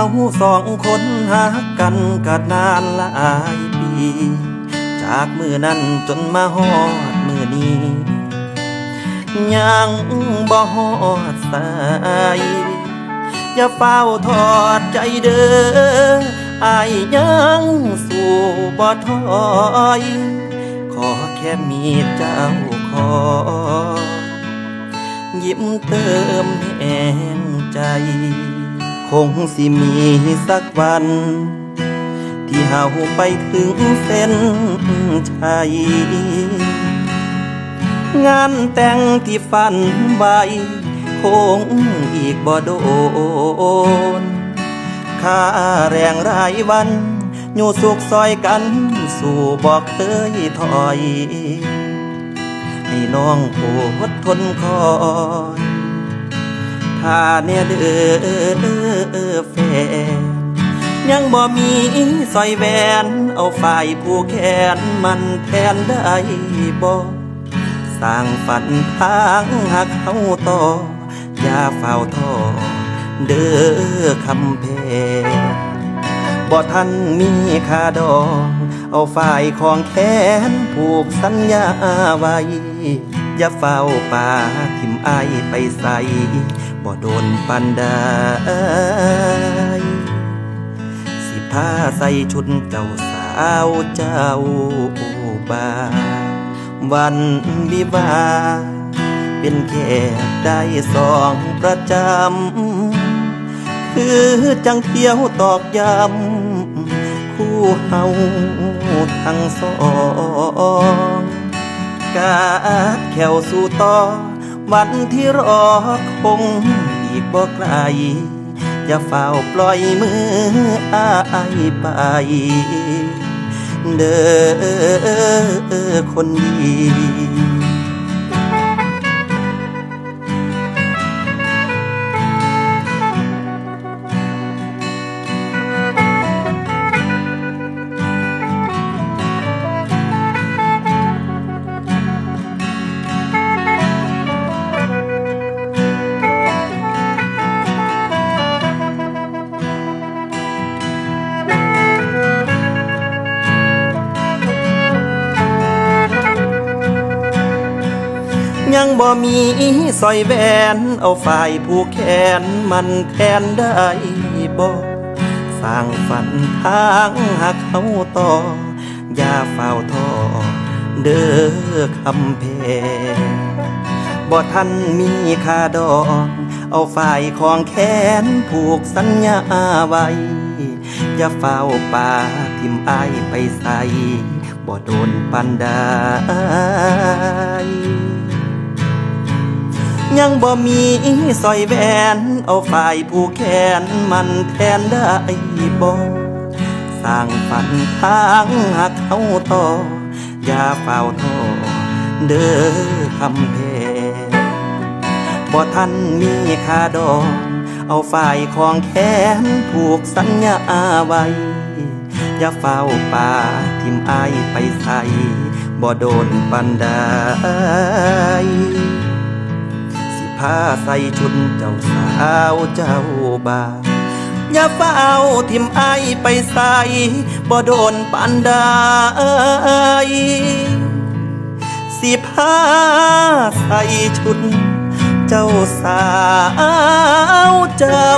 เฮาสองคนหากันก็นานหลายปี จากมือนั้นจนมาฮอดมือนี้ ยังบ่ฮอดสายอย่าเฝ้าทอดใจเด้ออายยังสู่บ่ถอย ขอแค่มีเจ้าคอยยิ้มเติมแห่งใจ คงสิมีสักวัน ที่เฮาไปถึงเส้นชัย งานแต่งที่ฝันไว้คงอีกบ่โดน ค่าแรงรายวัน อยู่สุขซอยกัน สู่บอกเคยถอย ให้น้องโอดทนคอย ถ้าเนี่ยเด้อแฟนยังบ่มีสอยแหวนเอาฝ่ายผู้แขนมันแทนได้บ่สร้างฝันทางหักเขาต่อ อย่าเฝ้าท้อเด้อคำเพบ่ทันมีค่าดองเอาฝ่ายของแขนผูกสัญญาไว้ อย่าเฝ้าป่าทิมไอไปใส่ บ่โดนปันได้สิพาใส่ชุดเจ้าสาวเจ้าบาววันวิวา เป็นแขกได้สองประจำ คือจังเที่ยวตอกย้ำคู่เฮาทั้งสอง กาดแขวสู่ต่อ วันที่รอคงอีกบ่ไกลอย่าเฝ้าปล่อยมืออายไป เด้อคนดี ยังบ่มีสอยแหวนเอาฝ่ายผู้แขนมันแทนได้บ่สร้างฝันทางหักเขาต่อ อย่าเฝ้าท้อเด้อคำเพบ่ทันมีค่าดองเอาฝ่ายของแขนผูกสัญญาไว้อย่าเฝ้าป่าทิมอายไปใส่บ่โดนปันได้ ยังบ่มีสอยแหวน เอาฝ่ายผู้แขนมันแทนได้บ่สร้างฝันทางหักเขาต่อ อย่าเฝ้าท้อเด้อคำเพบ่ทันมีคาดองเอาฝ่ายของแขนผูกสัญญาไว้ อย่าเฝ้าป่าทิมอายไปใส่บ่โดนปันได้ ผ้าใส่ชุดเจ้าสาวเจ้าบ่าวอย่าเฝ้าทิมไอไปใส่บ่โดนปันไดสิผ้าใส่ชุดเจ้าสาวเจ้า